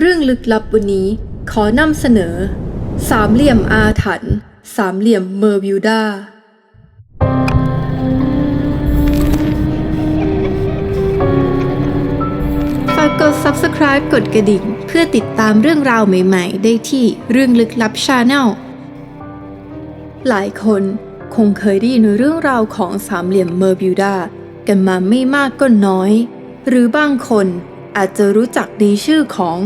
เรื่องลึกลับวันนี้ขอนำเสนอ สามเหลี่ยมอาถรรพ์สามเหลี่ยมเมอร์วิวดา ฝากกด subscribe กดกระดิ่ง เพื่อติดตามเรื่องราวใหม่ๆ ได้ที่เรื่องลึกลับ Channel หลายคนคงเคยได้ยินเรื่องราวของสามเหลี่ยมเมอร์บิวดา กันมาไม่มากก็น้อย หรือบางคนอาจจะรู้จักในชื่อของ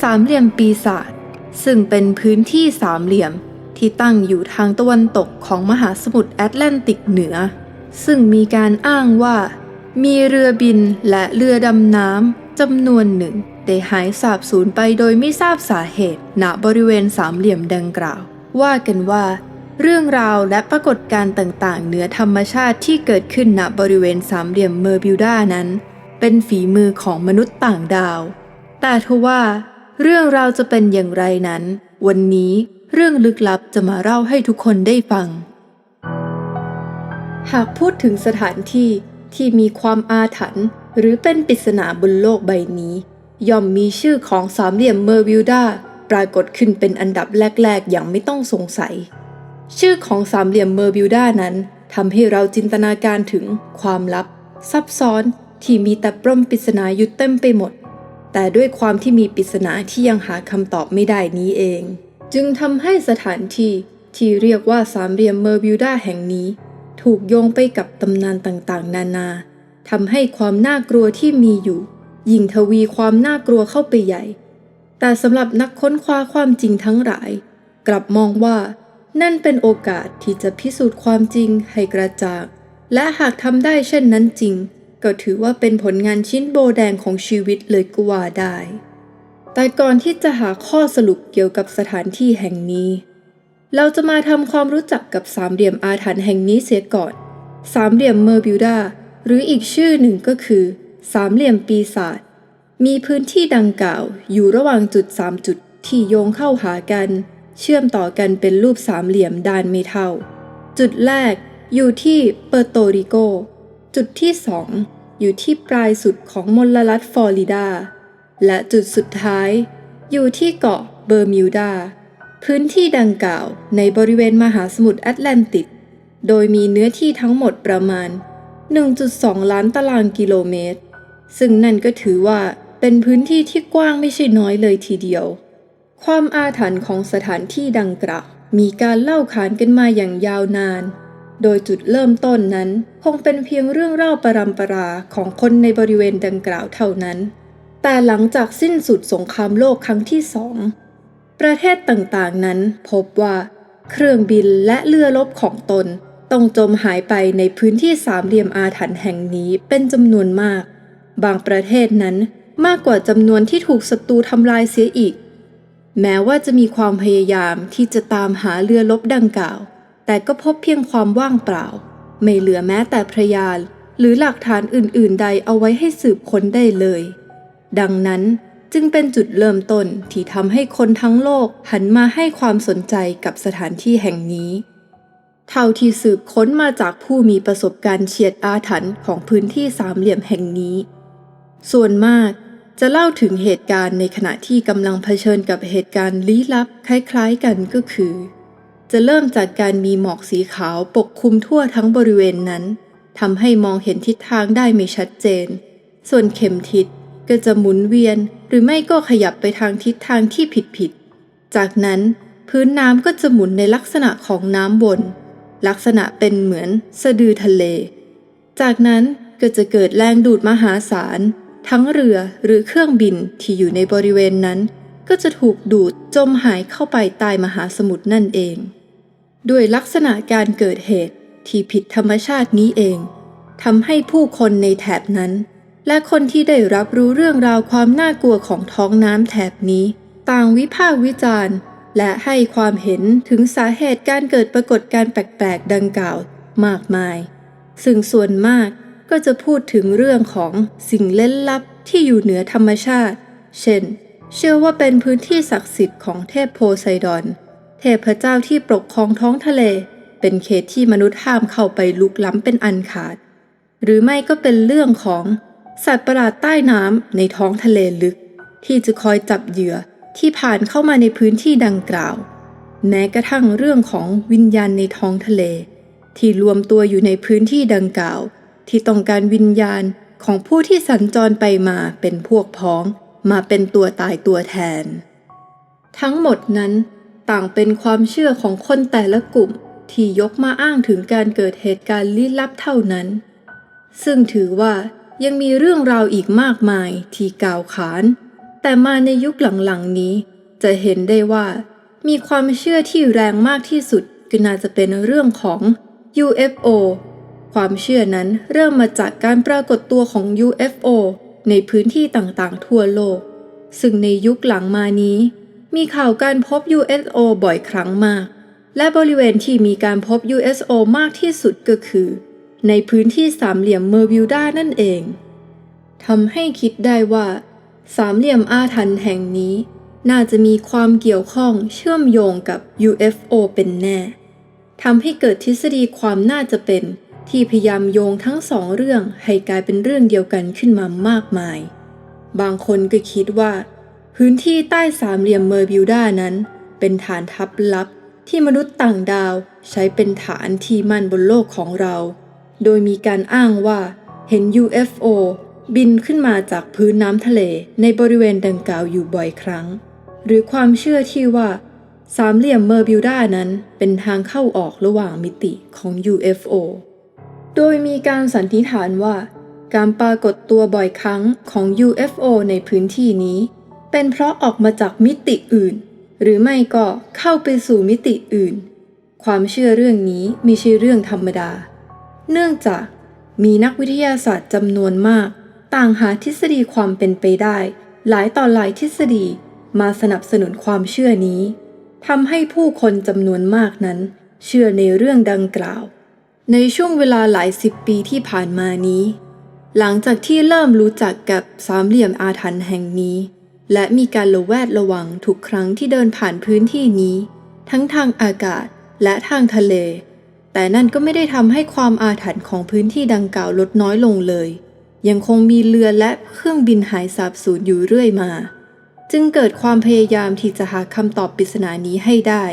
สามเหลี่ยมปีศาจซึ่งเป็นพื้นที่สามเหลี่ยมที่ตั้งอยู่ทางตะวันตกของมหาสมุทรแอตแลนติกเหนือ ซึ่งมีการอ้างว่า มีเรือบินและเรือดำน้ำจำนวนหนึ่ง ได้หายสาบสูญไปโดยไม่ทราบสาเหตุณบริเวณสามเหลี่ยมดังกล่าว ว่ากันว่า เรื่องราวและปรากฏการณ์ต่างๆ เหนือธรรมชาติที่เกิดขึ้นณบริเวณสามเหลี่ยมเมอร์บิวดานั้น เป็นฝีมือของมนุษย์ต่างดาว แต่ทว่า เรื่องราวจะเป็นอย่างไรนั้น วันนี้เรื่องลึกลับจะมาเล่าให้ทุกคนได้ฟัง หากพูดถึงสถานที่ที่มีความอาถรรพ์หรือเป็นปริศนาบนโลกใบนี้ ย่อมมีชื่อของสามเหลี่ยมเมอร์วิวดาปรากฏขึ้นเป็นอันดับแรก ๆ อย่างไม่ต้องสงสัย ชื่อของสามเหลี่ยมเมอร์บิวดานั้นทำให้เราจินตนาการถึงความลับ ซับซ้อนที่มีแต่ปรมปริศนาอยู่เต็มไปหมด แต่ด้วยความที่มีปริศนาที่ยังหาคำตอบไม่ได้นี้เอง จึงทำให้สถานที่ที่เรียกว่าสามเหลี่ยมเมอร์บิวดาแห่งนี้ ถูกโยงไปกับตำนานต่างๆ นานาทำให้ความน่ากลัวที่มีอยู่ ยิ่งทวีความน่ากลัวเข้าไปใหญ่ แต่สำหรับนักค้นคว้าความจริงทั้งหลาย กลับมองว่า นั่นเป็นโอกาสที่จะพิสูจน์ความจริงให้กระจ่างและหากทำได้เช่นนั้นจริง ก็ถือว่าเป็นผลงานชิ้นโบแดงของชีวิตเลยก็ว่าได้ แต่ก่อนที่จะหาข้อสรุปเกี่ยวกับสถานที่แห่งนี้ เราจะมาทำความรู้จักกับสามเหลี่ยมอาถรรพ์แห่งนี้เสียก่อน สามเหลี่ยมเมอร์บิวดาหรืออีกชื่อหนึ่งก็คือ สามเหลี่ยมปีศาจ มีพื้นที่ดังกล่าวอยู่ระหว่างจุดสามจุดที่โยงเข้าหากัน เชื่อมต่อกันเป็นรูปสามเหลี่ยมด้านไม่เท่า จุดแรกอยู่ที่เปอร์โตริโก จุดที่สอง อยู่ที่ปลายสุดของมลรัฐฟลอริดา และจุดสุดท้าย อยู่ที่เกาะเบอร์มิวดา พื้นที่ดังกล่าวในบริเวณมหาสมุทรแอตแลนติก โดยมีเนื้อที่ทั้งหมดประมาณ 1.2 ล้านตารางกิโลเมตร ซึ่งนั่นก็ถือว่าเป็นพื้นที่ที่กว้างไม่ใช่น้อยเลยทีเดียว ความอาถรรพ์ของสถานที่ดังกล่าวมีการเล่าขานกันมาอย่างยาวนาน โดยจุดเริ่มต้นนั้น คงเป็นเพียงเรื่องเล่าประรำปราของคนในบริเวณดังกล่าวเท่านั้น แต่หลังจากสิ้นสุดสงครามโลกครั้งที่สอง ประเทศต่างๆนั้นพบว่า เครื่องบินและเรือรบของตนต้องจมหายไปในพื้นที่สามเหลี่ยมอาถรรพ์แห่งนี้เป็นจำนวนมาก บางประเทศนั้นมากกว่าจำนวนที่ถูกศัตรูทำลายเสียอีก แม้ว่าจะมีความพยายามที่จะตามหาเรือรบดังกล่าว แต่ก็พบเพียงความว่างเปล่า ไม่เหลือแม้แต่พยานหรือหลักฐานอื่น ๆ ใดเอาไว้ให้สืบค้นได้เลย ดังนั้นจึงเป็นจุดเริ่มต้นที่ทำให้คนทั้งโลกหันมาให้ความสนใจกับสถานที่แห่งนี้ เท่าที่สืบค้นมาจากผู้มีประสบการณ์เฉียดอาถรรพ์ของพื้นที่สามเหลี่ยมแห่งนี้ ส่วนมากจะเล่าถึงเหตุการณ์ในขณะที่กำลังเผชิญกับเหตุการณ์ลี้ลับคล้าย ๆ กันก็คือ จะเริ่มจากการมีหมอกสีขาวปกคลุมทั่วทั้งบริเวณนั้นทำให้มองเห็นทิศทางได้ไม่ชัดเจน ส่วนเข็มทิศก็จะหมุนเวียนหรือไม่ก็ขยับไปทางทิศทางที่ผิดๆ จากนั้นพื้นน้ำก็จะหมุนในลักษณะของน้ำวนลักษณะเป็นเหมือนสะดือทะเล จากนั้นก็จะเกิดแรงดูดมหาศาล ทั้งเรือหรือเครื่องบินที่อยู่ในบริเวณนั้น ก็จะถูกดูดจมหายเข้าไปใต้มหาสมุทรนั่นเอง ด้วยลักษณะการเกิดเหตุที่ผิดธรรมชาตินี้เองทำให้ผู้คนในแถบนั้น และคนที่ได้รับรู้เรื่องราวความน่ากลัวของท้องน้ำแถบนี้ ต่างวิพากษ์วิจารณ์ และให้ความเห็นถึงสาเหตุการเกิดปรากฏการ์แปลกๆดังกล่าวมากมาย ซึ่งส่วนมากก็จะพูดถึงเรื่องของสิ่งเล่นลับที่อยู่เหนือธรรมชาติ เช่น เชื่อว่าเป็นพื้นที่ศักดิ์สิทธิ์ของเทพโพไซดอน เทพเจ้าที่ปกครองท้องทะเล เป็นเขตที่มนุษย์ห้ามเข้าไปลุกล้ำเป็นอันขาด หรือไม่ก็เป็นเรื่องของสัตว์ประหลาดใต้น้ำในท้องทะเลลึก ที่จะคอยจับเหยื่อที่ผ่านเข้ามาในพื้นที่ดังกล่าว แม้กระทั่งเรื่องของวิญญาณในท้องทะเล ที่รวมตัวอยู่ในพื้นที่ดังกล่าว ที่ต้องการวิญญาณของผู้ที่สัญจรไปมาเป็นพวกพ้อง มาเป็นตัวตายตัวแทน ทั้งหมดนั้น ต่างเป็นความเชื่อของคนแต่ละกลุ่มที่ยกมาอ้างถึงการเกิดเหตุการณ์ลี้ลับเท่านั้น ซึ่งถือว่ายังมีเรื่องราวอีกมากมายที่กล่าวขาน แต่มาในยุคหลังๆนี้ จะเห็นได้ว่า มีความเชื่อที่แรงมากที่สุดก็น่าจะเป็นเรื่องของ UFO ความเชื่อนั้นเริ่มมาจากการปรากฏตัวของ UFO ในพื้นที่ต่างๆ ทั่วโลก ซึ่งในยุคหลังมานี้ มีข่าวการพบ UFO บ่อยครั้งมาก และบริเวณที่มีการพบ UFO มากที่สุดก็คือ ในพื้นที่สามเหลี่ยมเมอร์วิวดานั่นเองทำให้คิดได้ว่า สามเหลี่ยมอาถรรพ์แห่งนี้ น่าจะมีความเกี่ยวข้องเชื่อมโยงกับ UFO เป็นแน่ทำให้เกิดทฤษฎีความน่าจะเป็นที่พยายามโยงทั้งสองเรื่องให้กลายเป็นเรื่องเดียวกันขึ้นมามากมาย บางคนก็คิดว่า พื้นที่ใต้สามเหลี่ยมเมอร์บิวดานั้น เป็นฐานทัพลับที่มนุษย์ต่างดาวใช้เป็นฐานที่มั่นบนโลกของเรา โดยมีการอ้างว่าเห็น UFO บินขึ้นมาจากพื้นน้ำทะเลในบริเวณดังกล่าวอยู่บ่อยครั้ง หรือความเชื่อที่ว่า สามเหลี่ยมเมอร์บิวดานั้นเป็นทางเข้าออกระหว่างมิติของ UFO โดยมีการสันนิษฐานว่า การปรากฏตัวบ่อยครั้งของ UFO ในพื้นที่นี้ เป็นเพราะออกมาจากมิติอื่น หรือไม่ก็เข้าไปสู่มิติอื่น ความเชื่อเรื่องนี้ไม่ใช่เรื่องธรรมดา เนื่องจากมีนักวิทยาศาสตร์จำนวนมาก ต่างหาทฤษฎีความเป็นไปได้ หลายต่อหลายทฤษฎีมาสนับสนุนความเชื่อนี้ทำให้ผู้คนจำนวนมากนั้น เชื่อในเรื่องดังกล่าว ในช่วงเวลาหลายสิบปีที่ผ่านมานี้ หลังจากที่เริ่มรู้จักกับสามเหลี่ยมอาถรรพ์แห่งนี้ และมีการระแวดระวังทุกครั้งที่เดินผ่านพื้นที่นี้ ทั้งทางอากาศและทางทะเล แต่นั่นก็ไม่ได้ทำให้ความอาถรรพ์ของพื้นที่ดังกล่าวลดน้อยลงเลย ยังคงมีเรือและเครื่องบินหายสาบสูญอยู่เรื่อยมา จึงเกิดความพยายามที่จะหาคำตอบปริศนานี้ให้ได้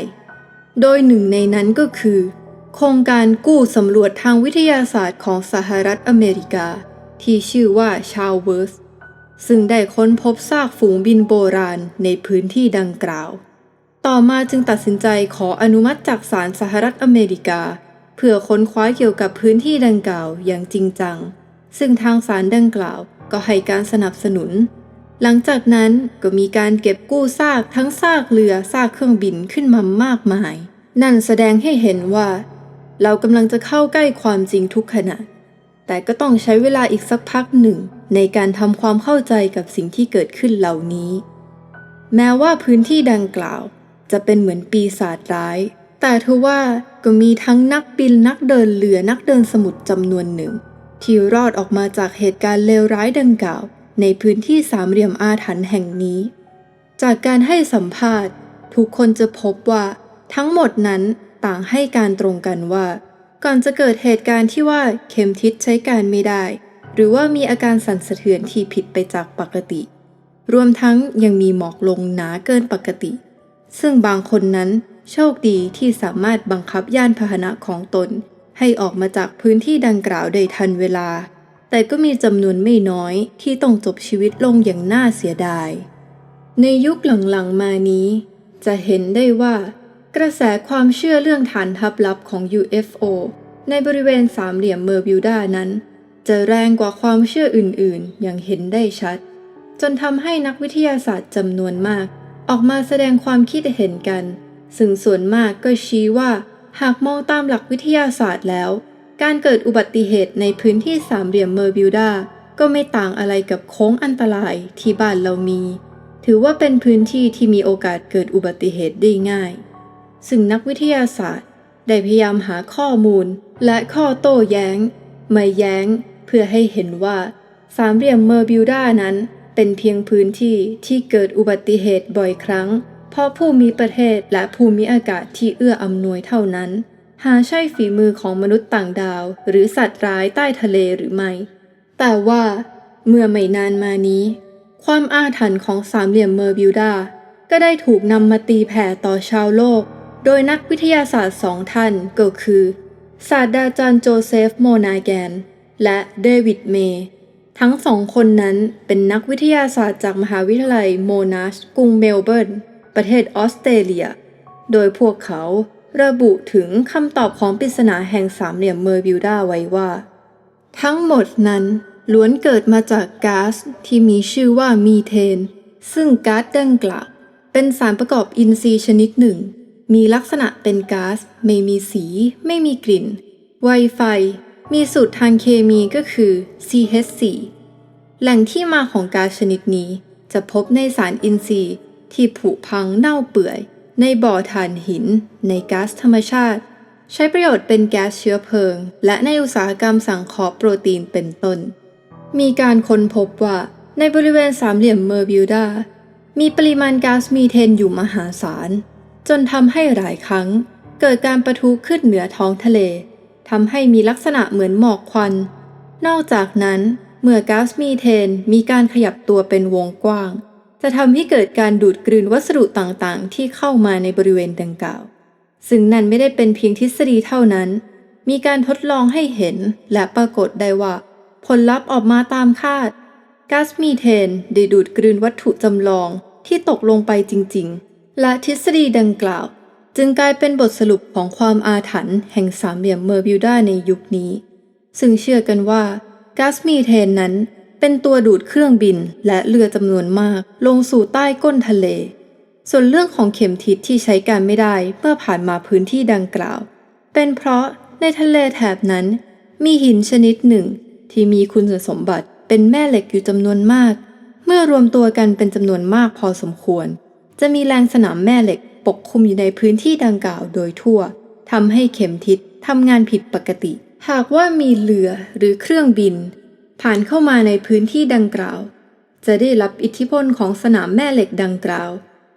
โดยหนึ่งในนั้นก็คือ โครงการกู้สำรวจทางวิทยาศาสตร์ของสหรัฐอเมริกา ที่ชื่อว่าชาวเวิร์ส ซึ่งได้ค้นพบซากฝูงบินโบราณในพื้นที่ดังกล่าว ต่อมาจึงตัดสินใจขออนุมัติจากศาลสหรัฐอเมริกา เพื่อค้นคว้าเกี่ยวกับพื้นที่ดังกล่าวอย่างจริงจัง ซึ่งทางศาลดังกล่าวก็ให้การสนับสนุน หลังจากนั้นก็มีการเก็บกู้ซากทั้งซากเรือซากเครื่องบินขึ้นมามากมาย นั่นแสดงให้เห็นว่า เรากำลังจะเข้าใกล้ความจริงทุกขณะ แต่ก็ต้องใช้เวลาอีกสักพักหนึ่ง ในการทำความเข้าใจกับสิ่งที่เกิดขึ้นเหล่านี้ แม้ว่าพื้นที่ดังกล่าว จะเป็นเหมือนปีศาจร้าย แต่ทว่าก็มีทั้งนักบินนักเดินเรือนักเดินสมุทรจำนวนหนึ่ง ที่รอดออกมาจากเหตุการณ์เลวร้ายดังกล่าว ในพื้นที่สามเหลี่ยมอาถรรพ์แห่งนี้ จากการให้สัมภาษณ์ ทุกคนจะพบว่า ทั้งหมดนั้นต่างให้การตรงกันว่า ก่อนจะเกิดเหตุการณ์ที่ว่าเข็มทิศใช้การไม่ได้ หรือว่ามีอาการสั่นสะเทือนที่ผิดไปจากปกติ รวมทั้งยังมีหมอกลงหนาเกินปกติ ซึ่งบางคนนั้นโชคดีที่สามารถบังคับยานพาหนะของตน ให้ออกมาจากพื้นที่ดังกล่าวได้ทันเวลา แต่ก็มีจำนวนไม่น้อยที่ต้องจบชีวิตลงอย่างน่าเสียดาย ในยุคหลังๆมานี้ จะเห็นได้ว่ากระแสความเชื่อเรื่องฐานทัพลับของ UFO ในบริเวณสามเหลี่ยมเมอร์บิวดานั้น จะแรงกว่าความเชื่ออื่นๆ อย่างเห็นได้ชัด จนทำให้นักวิทยาศาสตร์จำนวนมาก ออกมาแสดงความคิดเห็นกัน ซึ่งส่วนมากก็ชี้ว่า หากมองตามหลักวิทยาศาสตร์แล้ว การเกิดอุบัติเหตุในพื้นที่สามเหลี่ยมเมอร์บิวดาก็ไม่ต่างอะไรกับโค้งอันตรายที่บ้านเรามี ถือว่าเป็นพื้นที่ที่มีโอกาสเกิดอุบัติเหตุได้ง่าย ซึ่งนักวิทยาศาสตร์ ได้พยายามหาข้อมูลและข้อโต้แย้ง ไม่แย้ง พื่อให้เห็นว่าสามเหลี่ยมเมอร์บิวดานั้น เป็นเพียงพื้นที่ที่เกิดอุบัติเหตุบ่อยครั้ง เพราะภูมิประเทศและภูมิอากาศที่เอื้ออำนวยเท่านั้น หาใช่ฝีมือของมนุษย์ต่างดาว หรือสัตว์ร้ายใต้ทะเลหรือไม่ แต่ว่าเมื่อไม่นานมานี้ ความอาถรรพ์ของสามเหลี่ยมเมอร์บิวดาก็ได้ถูกนำมาตีแผ่ต่อชาวโลก โดยนักวิทยาศาสตร์สองท่านก็คือ ศาสตราจารย์โจเซฟ โมนาแกน และเดวิดเมย์ทั้งสองคนนั้นเป็นนักวิทยาศาสตร์จากมหาวิทยาลัยโมนาชกรุงเมลเบิร์น ประเทศออสเตรเลีย โดยพวกเขาระบุถึงคำตอบของปริศนาแห่งสามเหลี่ยมเมอร์บิวดาไว้ว่า ทั้งหมดนั้นล้วนเกิดมาจากก๊าซที่มีชื่อว่ามีเทน ซึ่งก๊าซดังกล่าวเป็นสารประกอบอินทรีย์ชนิดหนึ่ง มีลักษณะเป็นก๊าซไม่มีสี ไม่มีกลิ่น ไวไฟ มีสูตรทางเคมีก็คือ CH4 แหล่งที่มาของก๊าซชนิดนี้จะพบในสารอินทรีย์ที่ผุพังเน่าเปื่อย ในบ่อถ่านหิน ในก๊าซธรรมชาติ ใช้ประโยชน์เป็นแก๊สเชื้อเพลิง และในอุตสาหกรรมสังเคราะห์โปรตีนเป็นต้น มีการค้นพบว่าในบริเวณสามเหลี่ยมเมอร์บิวดา มีปริมาณก๊าซมีเทนอยู่มหาศาล จนทำให้หลายครั้ง เกิดการประทุขึ้นเหนือท้องทะเล ทำให้มีลักษณะเหมือนหมอกควัน นอกจากนั้นเมื่อก๊าซมีเทนมีการขยับตัวเป็นวงกว้าง จะทำให้เกิดการดูดกลืนวัสดุต่างๆ ที่เข้ามาในบริเวณดังกล่าว ซึ่งนั่นไม่ได้เป็นเพียงทฤษฎีเท่านั้น มีการทดลองให้เห็นและปรากฏได้ว่า ผลลัพธ์ออกมาตามคาดก๊าซมีเทนได้ดูดกลืนวัตถุจำลองที่ตกลงไปจริง ๆ และทฤษฎีดังกล่าว จึงกลายเป็นบทสรุปของความอาถรรพ์แห่งสามเหลี่ยมเมอร์บิวดาในยุคนี้ ซึ่งเชื่อกันว่าก๊าซมีเทนนั้นเป็นตัวดูดเครื่องบินและเรือจำนวนมากลงสู่ใต้ก้นทะเล ส่วนเรื่องของเข็มทิศที่ใช้การไม่ได้เมื่อผ่านมาพื้นที่ดังกล่าว เป็นเพราะในทะเลแถบนั้น มีหินชนิดหนึ่ง ที่มีคุณสมบัติเป็นแม่เหล็กอยู่จำนวนมาก เมื่อรวมตัวกันเป็นจำนวนมากพอสมควร จะมีแรงสนามแม่เหล็ก ปกคลุมอยู่ในพื้นที่ดังกล่าวโดยทั่วทำให้เข็มทิศทำงานผิดปกติ หากว่ามีเรือหรือเครื่องบิน ผ่านเข้ามาในพื้นที่ดังกล่าว จะได้รับอิทธิพลของสนามแม่เหล็กดังกล่าว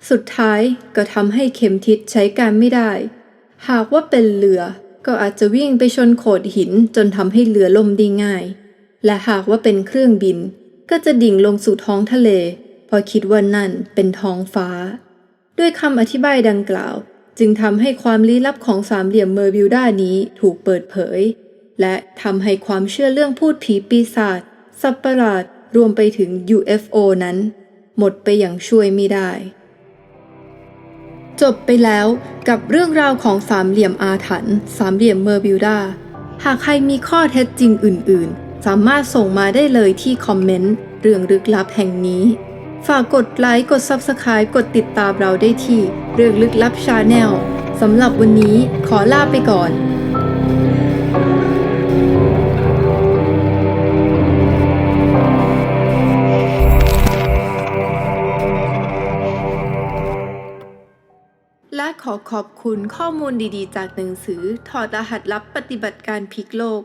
สุดท้ายก็ทำให้เข็มทิศใช้การไม่ได้ หากว่าเป็นเรือก็อาจจะวิ่งไปชนโขดหินจนทำให้เรือล่มได้ง่าย และหากว่าเป็นเครื่องบิน ก็จะดิ่งลงสู่ท้องทะเลเพราะคิดว่านั่นเป็นท้องฟ้า ด้วยคำอธิบายดังกล่าว จึงทำให้ความลี้ลับของสามเหลี่ยมเมอร์บิวด้านี้ถูกเปิดเผย และทำให้ความเชื่อเรื่องพูดผีปีศาจสัตว์ประหลาดรวมไปถึง UFO นั้น หมดไปอย่างช่วยไม่ได้ จบไปแล้วกับเรื่องราวของสามเหลี่ยมอาถรรพ์สามเหลี่ยมเมอร์บิวดาหากใครมีข้อเท็จจริงอื่น ๆ สามารถส่งมาได้เลยที่คอมเมนต์เรื่องลึกลับแห่งนี้ ฝากกดไลค์ กด Subscribe กดติดตามเราได้ที่เรื่องลึกลับชาแนลสำหรับวันนี้ขอลาไปก่อนและขอขอบคุณข้อมูลดีๆ จากหนังสือ ถอดรหัสลับปฏิบัติการพลิกโลก